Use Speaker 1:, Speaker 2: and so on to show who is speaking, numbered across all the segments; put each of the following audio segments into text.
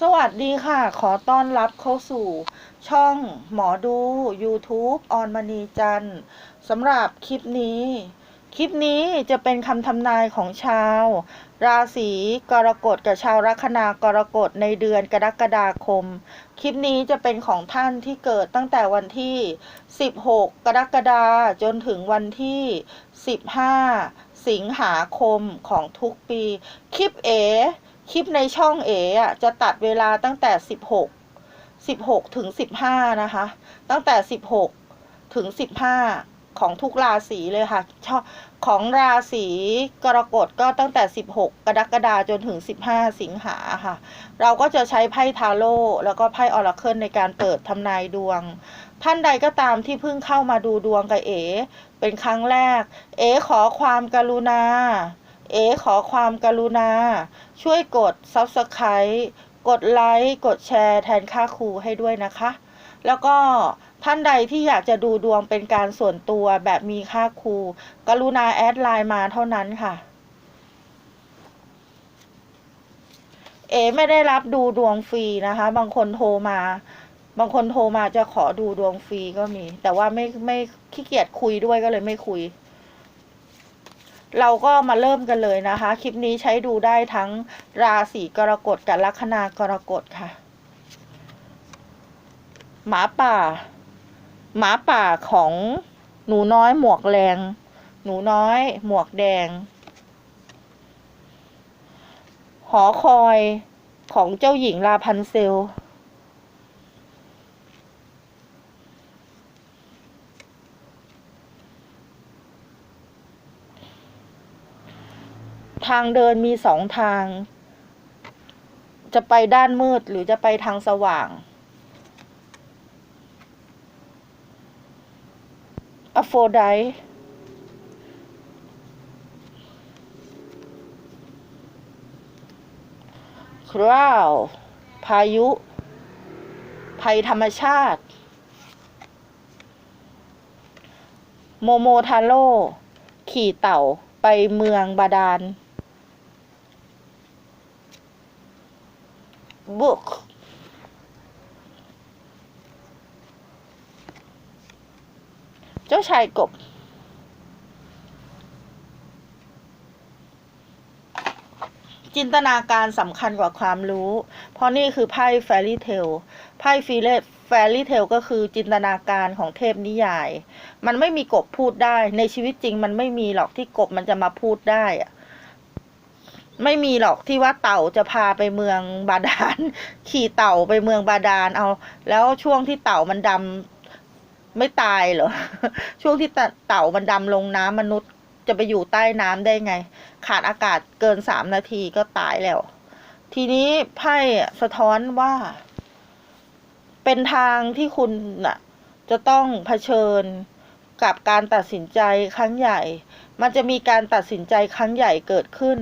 Speaker 1: สวัสดีค่ะ ขอต้อนรับเข้าสู่ ช่องหมอดู YouTube ออนมณีจันสำหรับคลิปนี้ คลิปนี้จะเป็นคำทำนายของชาว ราศีกรกฎกับชาวลัคนากรกฎในเดือนกรกฎาคม คลิปนี้จะเป็นของท่านที่เกิดตั้งแต่วันที่ 16 กรกฎาคมจนถึงวันที่ 15 สิงหาคมของทุกปี คลิปเอ คลิปในช่องเอ๋อะจะตัดเวลาตั้งแต่สิบหกสิบหกถึงสิบห้านะคะ ตั้งแต่สิบหกถึงสิบห้าของทุกราศีเลยค่ะชอของราศีกรกฎก็ตั้งแต่สิบหกกรกฎาจนถึงสิบห้าสิงหาค่ะ เราก็จะใช้ไพ่ทาโร่แล้วก็ไพ่ออราเคิลในการเปิดทำนายดวง ท่านใดก็ตามที่เพิ่งเข้ามาดูดวงกับเอ๋เป็นครั้งแรก เอ๋ขอความกรุณา เอขอความกรุณา ช่วยกด Subscribe กดไลค์กดแชร์แทนค่าครูให้ด้วยนะคะ แล้วก็ท่านใดที่อยากจะดูดวงเป็นการส่วนตัวแบบมีค่าครู กรุณาแอดไลน์มาเท่านั้นค่ะ เอไม่ได้รับดูดวงฟรีนะคะ บางคนโทรมา บางคนโทรมาจะขอดูดวงฟรีก็มี แต่ว่าไม่ไม่ขี้เกียจคุยด้วยก็เลยไม่คุย เราก็มาเริ่มกันเลยนะคะ คลิปนี้ใช้ดูได้ทั้งราศีกรกฎกับลัคนากรกฎค่ะ หมาป่า หมาป่าของหนูน้อยหมวกแรง หนูน้อยหมวกแดง หอคอยของเจ้าหญิงลาพันเซล ทางเดินมีสองทาง จะไปด้านมืดหรือจะไปทางสว่างอโฟไดคราว พายุ ภัยธรรมชาติ โมโมทาโร่ขี่เต่าไปเมืองบาดาล บุกเจ้าชายกบ จินตนาการสำคัญกว่าความรู้ เพราะนี่คือไพ่แฟรี่เทลไพ่ฟีเลแฟรี่เทลก็คือจินตนาการของเทพนิยาย มันไม่มีกบพูดได้ ในชีวิตจริงมันไม่มีหรอกที่กบมันจะมาพูดได้อะ ไม่มีหรอกที่ว่าเต่าจะพาไปเมืองบาดาล ขี่เต่าไปเมืองบาดาลเอา แล้วช่วงที่เต่ามันดำไม่ตายเหรอ ช่วงที่เต่ามันดำลงน้ำมนุษย์จะไปอยู่ใต้น้ำได้ไง ขาดอากาศเกินสามนาทีก็ตายแล้ว ทีนี้ไพ่สะท้อนว่า เป็นทางที่คุณน่ะ จะต้องเผชิญ กับการตัดสินใจครั้งใหญ่ มันจะมีการตัดสินใจครั้งใหญ่เกิดขึ้น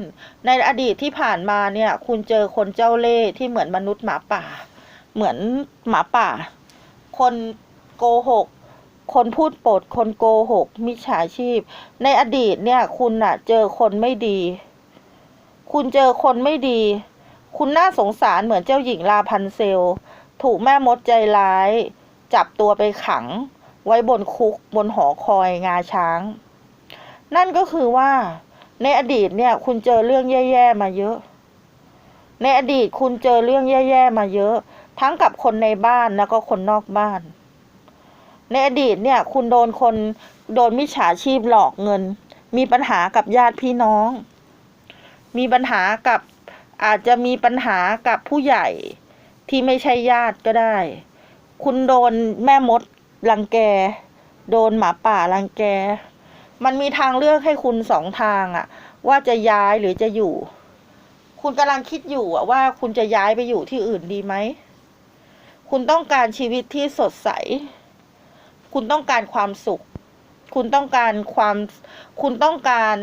Speaker 1: ในอดีตที่ผ่านมาเนี่ย คุณเจอคนเจ้าเล่ห์ที่เหมือนมนุษย์หมาป่า เหมือนหมาป่า คนโกหก คนพูดปด คนโกหก มิจฉาชีพ ในอดีตเนี่ย คุณน่ะเจอคนไม่ดี คุณเจอคนไม่ดี คุณน่าสงสารเหมือนเจ้าหญิงลาพันเซล ถูกแม่มดใจร้าย จับตัวไปขัง ไว้บนคุกบนหอคอยงาช้าง นั่นก็คือว่าในอดีตเนี่ย คุณเจอเรื่องแย่ๆมาเยอะ ในอดีตคุณเจอเรื่องแย่ๆมาเยอะ ทั้งกับคนในบ้านแล้วก็คนนอกบ้าน ในอดีตเนี่ย คุณโดนคนโดนมิจฉาชีพหลอกเงิน มีปัญหากับญาติพี่น้อง มีปัญหากับอาจจะมีปัญหากับผู้ใหญ่ที่ไม่ใช่ญาติก็ได้ คุณโดนแม่มด รังแก โดนหมาป่ารังแก มันมีทางเลือกให้คุณสองทางอะว่าจะย้ายหรือจะอยู่ คุณกำลังคิดอยู่อะว่าคุณจะย้ายไปอยู่ที่อื่นดีไหม คุณต้องการชีวิตที่สดใส คุณต้องการความสุข คุณต้องการความ คุณต้องการ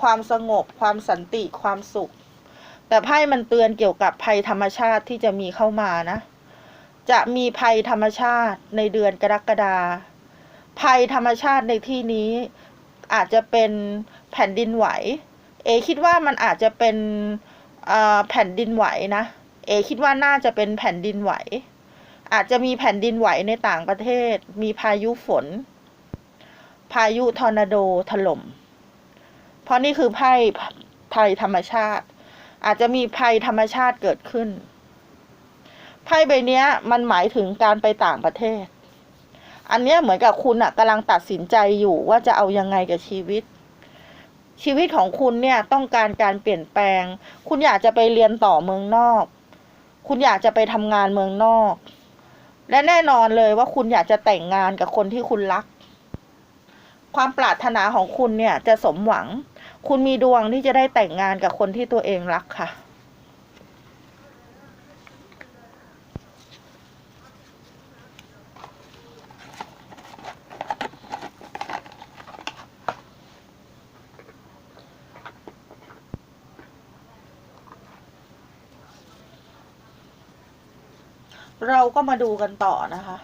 Speaker 1: ความสงบ ความสันติ ความสุข แต่ไพ่มันเตือนเกี่ยวกับภัยธรรมชาติที่จะมีเข้ามานะ จะมีภัยธรรมชาติในเดือนกรกฎาภัยธรรมชาติในที่นี้อาจจะเป็นแผ่นดินไหว เอคิดว่ามันอาจจะเป็นแผ่นดินไหวนะ เอคิดว่าน่าจะเป็นแผ่นดินไหว อาจจะมีแผ่นดินไหวในต่างประเทศ มีพายุฝน พายุทอร์นาโดถล่ม เพราะนี่คือไพ่ภัยธรรมชาติ อาจจะมีภัยธรรมชาติเกิดขึ้น พ่ใบเนี้ย มันหมายถึงการไปต่างประเทศ อันเนี้ยเหมือนกับคุณอะกำลังตัดสินใจอยู่ว่าจะเอายังไงกับชีวิต ชีวิตของคุณเนี่ยต้องการการเปลี่ยนแปลง คุณอยากจะไปเรียนต่อเมืองนอก คุณอยากจะไปทำงานเมืองนอก และแน่นอนเลยว่าคุณอยากจะแต่งงานกับคนที่คุณรัก ความปรารถนาของคุณเนี่ยจะสมหวัง คุณมีดวงที่จะได้แต่งงานกับคนที่ตัวเองรักค่ะ เราก็มาดูกันต่อนะคะ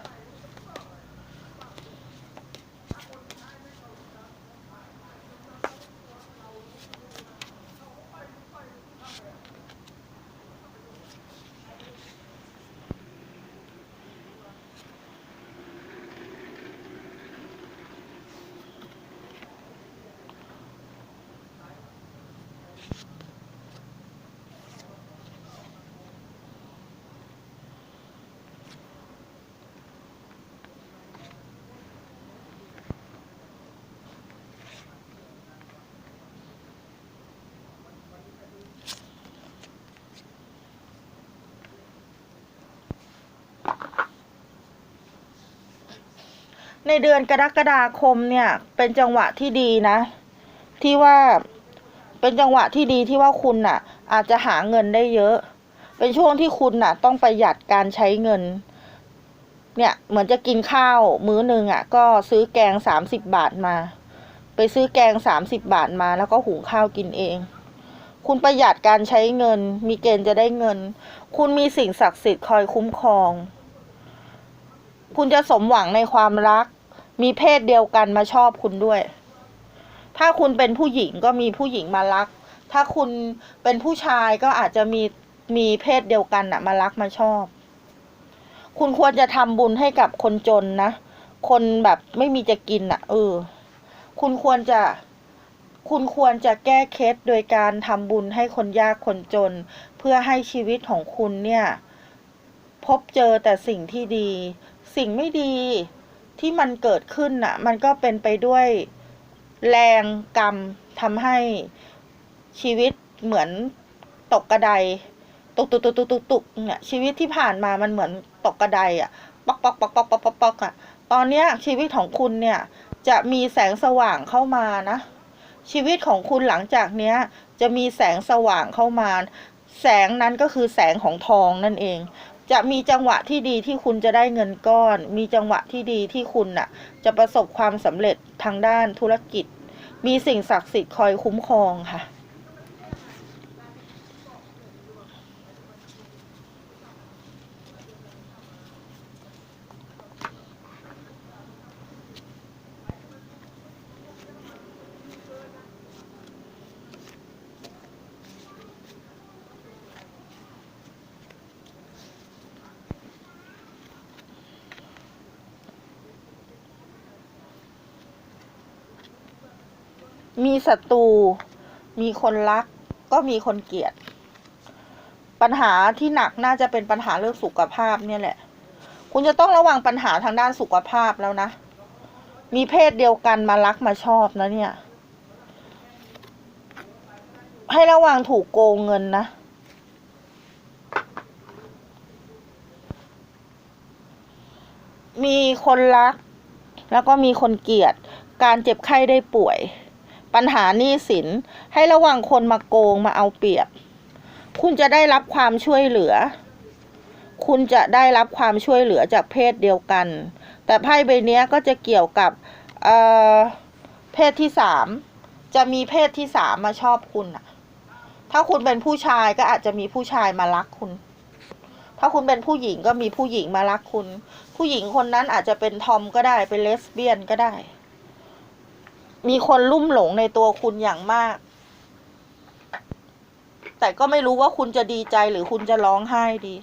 Speaker 1: ในเดือนกรกฎาคมเนี่ยเป็นจังหวะที่ดีนะ ที่ว่าเป็นจังหวะที่ดีที่ว่าคุณน่ะ อาจจะหาเงินได้เยอะ เป็นช่วงที่คุณน่ะ ต้องประหยัดการใช้เงิน เนี่ยเหมือนจะกินข้าวมื้อหนึ่งอะ ก็ซื้อแกงสามสิบบาทมา ไปซื้อแกงสามสิบบาทมา แล้วก็หุงข้าวกินเอง คุณประหยัดการใช้เงิน มีเกณฑ์จะได้เงิน คุณมีสิ่งศักดิ์สิทธิ์คอยคุ้มครอง คุณจะสมหวังในความรัก มีเพศเดียวกันมาชอบคุณด้วย ถ้าคุณเป็นผู้หญิงก็มีผู้หญิงมารัก ถ้าคุณเป็นผู้ชายก็อาจจะมีมีเพศเดียวกันอะมารักมาชอบ คุณควรจะทำบุญให้กับคนจนนะ คนแบบไม่มีจะกินอะเออ คุณควรจะคุณควรจะแก้เคล็ดโดยการทำบุญให้คนยากคนจน เพื่อให้ชีวิตของคุณเนี่ย พบเจอแต่สิ่งที่ดี สิ่งไม่ดี ที่มันเกิดขึ้นน่ะ มันก็เป็นไปด้วยแรงกรรมทำให้ชีวิตเหมือนตกกระไดตุกตุกตุกตุกตุกตุกเนี่ยชีวิตที่ผ่านมามันเหมือนตกกระไดอะปอกปอกปอกปอกปอกปอกปอกอะตอนเนี้ยชีวิตของคุณเนี่ยจะมีแสงสว่างเข้ามานะ ชีวิตของคุณหลังจากเนี้ยจะมีแสงสว่างเข้ามา แสงนั้นก็คือแสงของทองนั่นเอง จะมีจังหวะที่ดีที่คุณจะได้เงินก้อน มีจังหวะที่ดีที่คุณน่ะ จะประสบความสำเร็จทางด้านธุรกิจ มีสิ่งศักดิ์สิทธิ์คอยคุ้มครองค่ะ มีศัตรู มีคนรัก ก็มีคนเกลียด ปัญหาที่หนักน่าจะเป็นปัญหาเรื่องสุขภาพเนี่ยแหละ คุณจะต้องระวังปัญหาทางด้านสุขภาพแล้วนะ มีเพศเดียวกันมารักมาชอบนะเนี่ย ให้ระวังถูกโกงเงินนะมีคนรัก แล้วก็มีคนเกลียด การเจ็บไข้ได้ป่วย ปัญหาหนี้สิน ให้ระวังคนมาโกงมาเอาเปรียบ คุณจะได้รับความช่วยเหลือ คุณจะได้รับความช่วยเหลือจากเพศเดียวกัน แต่ไพ่ใบนี้ก็จะเกี่ยวกับเออเพศที่สามจะมีเพศที่สามมาชอบคุณอะถ้าคุณเป็นผู้ชายก็อาจจะมีผู้ชายมารักคุณ ถ้าคุณเป็นผู้หญิงก็มีผู้หญิงมารักคุณ ผู้หญิงคนนั้นอาจจะเป็นทอมก็ได้ เป็นเลสเบี้ยนก็ได้ มีคนลุ่มหลงในตัวคุณอย่างมาก แต่ก็ไม่รู้ว่าคุณจะดีใจหรือคุณจะร้องไห้ดี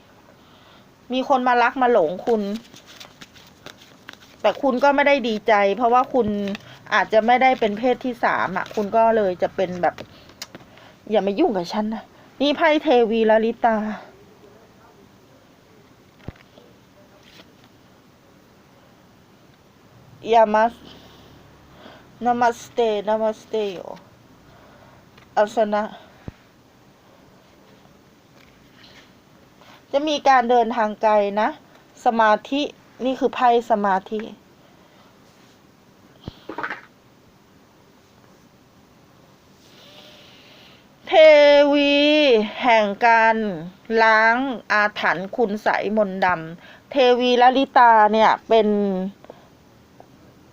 Speaker 1: มีคนมารักมาหลงคุณ แต่คุณก็ไม่ได้ดีใจ เพราะว่าคุณอาจจะไม่ได้เป็นเพศที่สามอะ คุณก็เลยจะเป็นแบบ อย่ามายุ่งกับฉันนะ นี่ไพ่เทวีลลิตายามัส นามัสเตนามัสเตโยอาสนะ จะมีการเดินทางไกลนะ สมาธินี่คือไพ่สมาธิ เทวีแห่งการล้างอาถรรพ์คุณใสมนดำเทวีลลิตาเนี่ยเป็น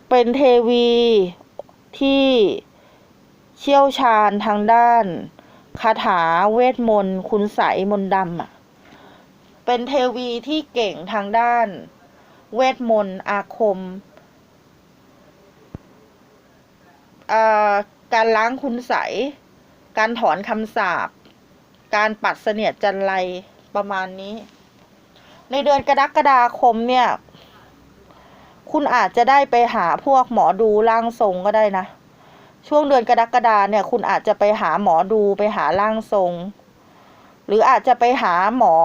Speaker 1: เป็นเทวี ที่เชี่ยวชาญทางด้านคาถาเวทมนต์คุณใสมนต์ดำอะ เป็นเทวีที่เก่งทางด้าน เวทมนต์อาคมาการล้างคุณใส การถอนคำสาป การปัดเสนียดจันไรประมาณนี้ ในเดือนกรกฎาคมเนี่ย คุณอาจจะได้ไปหาพวกหมอดูร่างทรงก็ได้นะ ช่วงเดือนกรกฎาเนี่ย คุณอาจจะไปหาหมอดูไปหาร่างทรง หรืออาจจะไปหาหมอ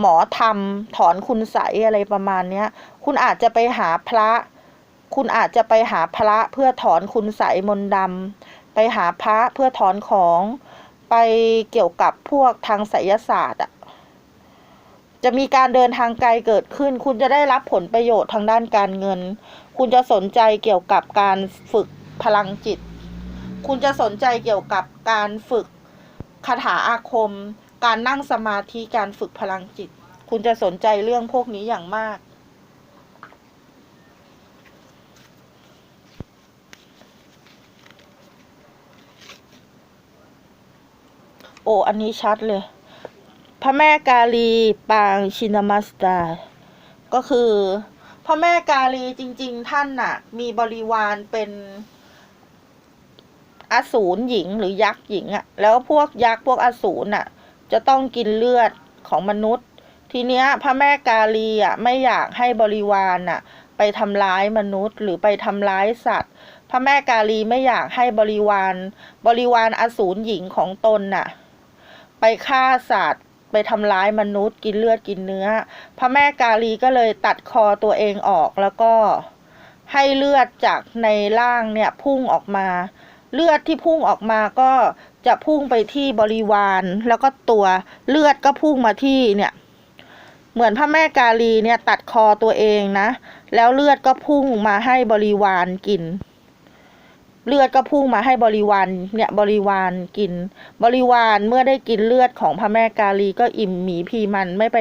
Speaker 1: หมอทำถอนคุณใสอะไรประมาณเนี้ย คุณอาจจะไปหาพระ คุณอาจจะไปหาพระเพื่อถอนคุณใสมนต์ดำไปหาพระเพื่อถอนของไปเกี่ยวกับพวกทางไสยศาสตร์อะ จะมีการเดินทางไกลเกิดขึ้น คุณจะได้รับผลประโยชน์ทางด้านการเงิน คุณจะสนใจเกี่ยวกับการฝึกพลังจิต คุณจะสนใจเกี่ยวกับการฝึกคาถาอาคม การนั่งสมาธิ การฝึกพลังจิต คุณจะสนใจเรื่องพวกนี้อย่างมาก โอ้ อันนี้ชัดเลย พระแม่กาลีปางชินมัสตาก็คือพระแม่กาลีจริง ๆ ท่านน่ะ มีบริวารเป็นอสูรหญิงหรือยักษ์หญิงอะแล้วพวกยักษ์พวกอสูรน่ะ จะต้องกินเลือดของมนุษย์ ทีเนี้ยพระแม่กาลีอะไม่อยากให้บริวารน่ะ ไปทำร้ายมนุษย์ หรือไปทำร้ายสัตว์ พระแม่กาลีไม่อยากให้บริวาร บริวารอสูรหญิงของตนน่ะ ไปฆ่าสัตว์ ไปทำร้ายมนุษย์กินเลือดกินเนื้อ พระแม่กาลีก็เลยตัดคอตัวเองออกแล้วก็ให้เลือดจากในร่างเนี่ยพุ่งออกมา เลือดที่พุ่งออกมาก็จะพุ่งไปที่บริวารแล้วก็ตัวเลือดก็พุ่งมาที่เนี่ย เหมือนพระแม่กาลีเนี่ยตัดคอตัวเองนะ แล้วเลือดก็พุ่งมาให้บริวารกิน เลือดก็พุ่งมาให้บริวารเนี่ยบริวารกิน บริวารเมื่อได้กินเลือดของพระแม่กาลีก็อิ่มหมีพีมันไม่ไป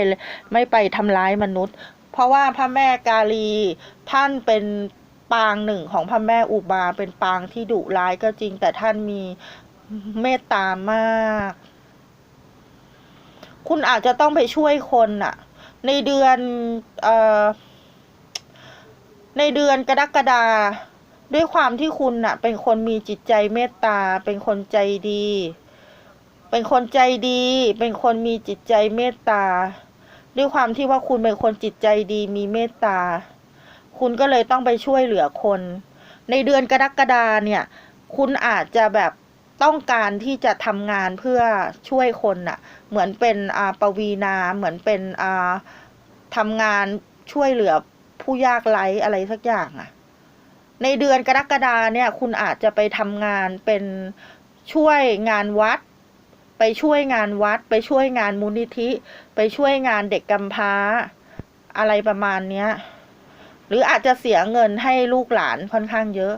Speaker 1: ไม่ไปทำร้ายมนุษย์ เพราะว่าพระแม่กาลีท่านเป็นปางหนึ่งของพระแม่อุบาเป็นปางที่ดุร้ายก็จริง แต่ท่านมีเมตตามาก คุณอาจจะต้องไปช่วยคนน่ะในเดือนเอ่อในเดือนกรกฎา ด้วยความที่คุณน่ะ เป็นคนมีจิตใจเมตตา เป็นคนใจดี เป็นคนใจดี เป็นคนมีจิตใจเมตตา ด้วยความที่ว่าคุณเป็นคนจิตใจดีมีเมตตา คุณก็เลยต้องไปช่วยเหลือคน ในเดือนกรกฎาเนี่ย คุณอาจจะแบบต้องการที่จะทำงานเพื่อช่วยคนน่ะ เหมือนเป็นอาปวีนาเหมือนเป็นอาทำงานช่วยเหลือผู้ยากไร้อะไรสักอย่างอะ ในเดือนกรกฎาเนี่ยคุณอาจจะไปทำงานเป็นช่วยงานวัด ไปช่วยงานวัด ไปช่วยงานมูลนิธิ ไปช่วยงานเด็กกำพร้า อะไรประมาณเนี้ยหรืออาจจะเสียเงินให้ลูกหลานค่อนข้างเยอะ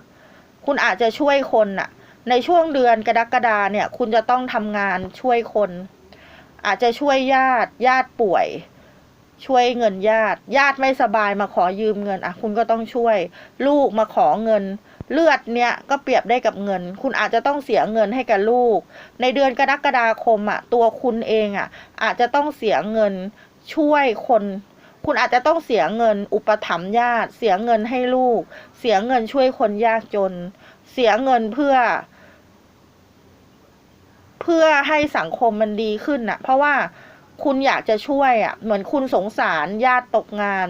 Speaker 1: คุณอาจจะช่วยคนน่ะ ในช่วงเดือนกรกฎาเนี่ย คุณจะต้องทำงานช่วยคน อาจจะช่วยญาติญาติป่วย ช่วยเงินญาติ ญาติไม่สบายมาขอยืมเงินอะคุณก็ต้องช่วย ลูกมาขอเงิน เลือดเนี่ยก็เปรียบได้กับเงิน คุณอาจจะต้องเสียเงินให้กับลูก ในเดือนกรกฎาคมอะตัวคุณเองอะอาจจะต้องเสียเงินช่วยคน คุณอาจจะต้องเสียเงิน อุปถัมภ์ญาติ เสียเงินให้ลูก เสียเงินช่วยคนยากจน เสียเงินเพื่อเพื่อให้สังคมมันดีขึ้นน่ะ เพราะว่า คุณอยากจะช่วยอะ เหมือนคุณสงสารญาติตกงาน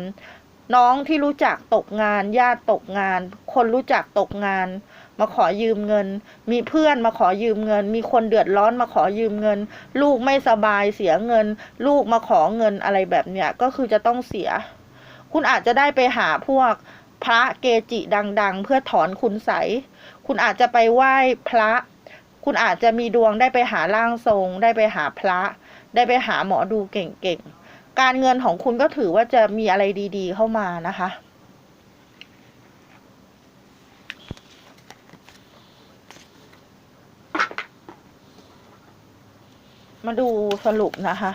Speaker 1: น้องที่รู้จักตกงาน ญาติตกงาน คนรู้จักตกงาน มาขอยืมเงิน มีเพื่อนมาขอยืมเงิน มีคนเดือดร้อนมาขอยืมเงิน ลูกไม่สบายเสียเงิน ลูกมาขอเงินอะไรแบบเนี้ยก็คือจะต้องเสีย คุณอาจจะได้ไปหาพวกพระเกจิดัง ๆ เพื่อถอนคุณใสยคุณอาจจะไปไหว้พระ คุณอาจจะมีดวงได้ไปหาร่างทรง ได้ไปหาพระ ได้ไปหาหมอดูเก่งๆ การเงินของคุณก็ถือว่าจะมีอะไรดีๆเข้ามานะคะ มาดูสรุปนะคะ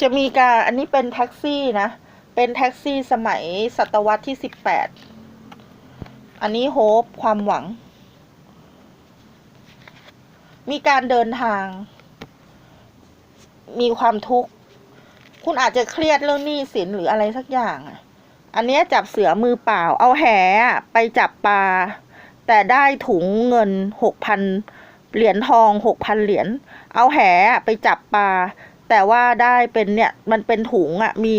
Speaker 1: จะมีการอันนี้เป็นแท็กซี่นะ เป็นแท็กซี่สมัยศตวรรษที่สิบแปด อันนี้โฮปความหวัง มีการเดินทาง มีความทุกข์ คุณอาจจะเครียดเรื่องหนี้สินหรืออะไรสักอย่างอะอันนี้จับเสือมือเปล่า เอาแหไปจับปลา แต่ได้ถุงเงินหกพันเหรียญทองหกพันเหรียญ เอาแหไปจับปลา แต่ว่าได้เป็นเนี่ย มันเป็นถุงอะมี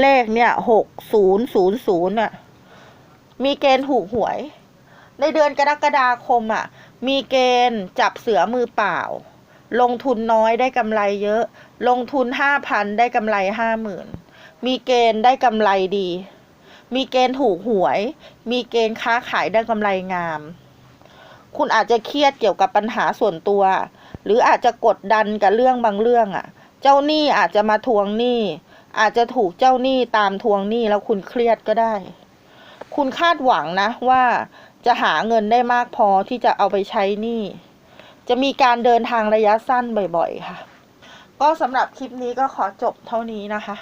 Speaker 1: เลขเนี่ยหกศูนย์ศูนย์ศูนย์อะ มีเกณฑ์ถูกหวย ในเดือนกรกฎาคมอะมีเกณฑ์จับเสือมือเปล่า ลงทุนน้อยได้กำไรเยอะ ลงทุนห้าพันได้กำไรห้าหมื่นมีเกณฑ์ได้กำไรดี มีเกณฑ์ถูกหวย มีเกณฑ์ค้าขายได้กำไรงาม คุณอาจจะเครียดเกี่ยวกับปัญหาส่วนตัว หรืออาจจะกดดันกับเรื่องบางเรื่องอะ่ะ เจ้าหนี้อาจจะมาทวงหนี้ อาจจะถูกเจ้าหนี้ตามทวงหนี้แล้วคุณเครียดก็ได้ คุณคาดหวังนะว่าจะหาเงินได้มากพอที่จะเอาไปใช้หนี้จะมีการเดินทางระยะสั้นบ่อยๆ ค่ะ ก็สำหรับคลิปนี้ก็ขอจบเท่านี้นะคะ